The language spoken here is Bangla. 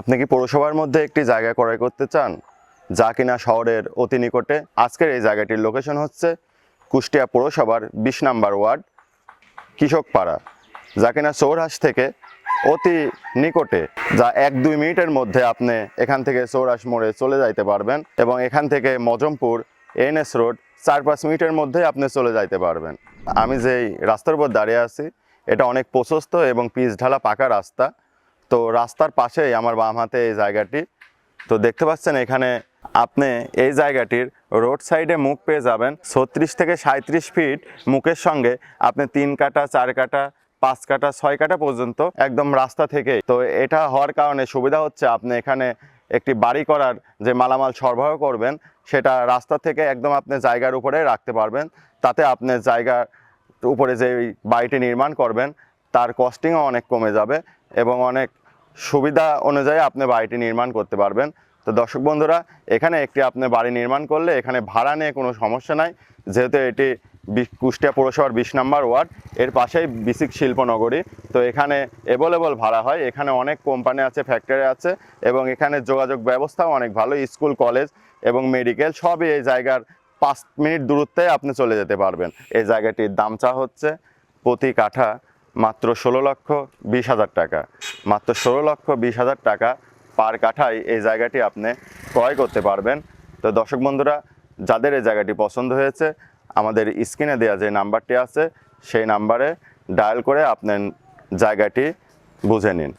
আপনি কি পৌরসভার মধ্যে একটি জায়গা ক্রয় করতে চান? যা কিনা শহরের অতি নিকটে। আজকের এই জায়গাটির লোকেশন হচ্ছে কুষ্টিয়া পৌরসভার বিশ নাম্বার ওয়ার্ড কৃষকপাড়া যা কিনা চৌরাস থেকে অতি নিকটে। যা এক দুই মিনিটের মধ্যে আপনি এখান থেকে চৌরাস মোড়ে চলে যাইতে পারবেন এবং এখান থেকে মজমপুর এনএস রোড চার পাঁচ মিনিটের মধ্যে আপনি চলে যাইতে পারবেন। আমি যেই রাস্তার উপর দাঁড়িয়ে আছি, এটা অনেক প্রশস্ত এবং পিচ ঢালা পাকা রাস্তা। তো রাস্তার পাশেই আমার বাম হাতে এই জায়গাটি। তো দেখতে পাচ্ছেন এখানে আপনি এই জায়গাটির রোড সাইডে মুখ পেয়ে যাবেন। ছত্রিশ থেকে সাঁত্রিশ ফিট মুখের সঙ্গে আপনি তিন কাটা, চার কাটা, পাঁচ কাটা, ছয় কাটা পর্যন্ত একদম রাস্তা থেকে তো এটা হওয়ার কারণে সুবিধা হচ্ছে আপনি এখানে একটি বাড়ি করার যে মালামাল সরবরাহ করবেন, সেটা রাস্তা থেকে একদম আপনি জায়গার উপরে রাখতে পারবেন। তাতে আপনি জায়গার উপরে যে বাড়িটি নির্মাণ করবেন, তার কস্টিংও অনেক কমে যাবে এবং অনেক সুবিধা অনুযায়ী আপনি বাড়িটি নির্মাণ করতে পারবেন। তো দর্শক বন্ধুরা, এখানে একটি আপনি বাড়ি নির্মাণ করলে এখানে ভাড়া নিয়ে কোনো সমস্যা নাই। যেহেতু এটি কুষ্টিয়া পৌরসভার বিশ নাম্বার ওয়ার্ড, এর পাশেই বিসিক শিল্পনগরী। তো এখানে অ্যাভেলেবল ভাড়া হয়। এখানে অনেক কোম্পানি আছে ফ্যাক্টরি আছে এবং এখানে যোগাযোগ ব্যবস্থাও অনেক ভালো। স্কুল কলেজ এবং মেডিকেল সবই এই জায়গার পাঁচ মিনিট দূরত্বে আপনি চলে যেতে পারবেন। এই জায়গাটির দাম চা হচ্ছে প্রতি কাঠা মাত্র ষোলো লক্ষ বিশ হাজার টাকা। মাত্র ষোলো লক্ষ বিশ হাজার টাকা পার কাঠায় এই জায়গাটি আপনি ক্রয় করতে পারবেন। তো দর্শক বন্ধুরা, যাদের এই জায়গাটি পছন্দ হয়েছে, আমাদের স্ক্রিনে দেওয়া যে নাম্বারটি আছে, সেই নাম্বারে ডায়াল করে আপনার জায়গাটি বুঝে নিন।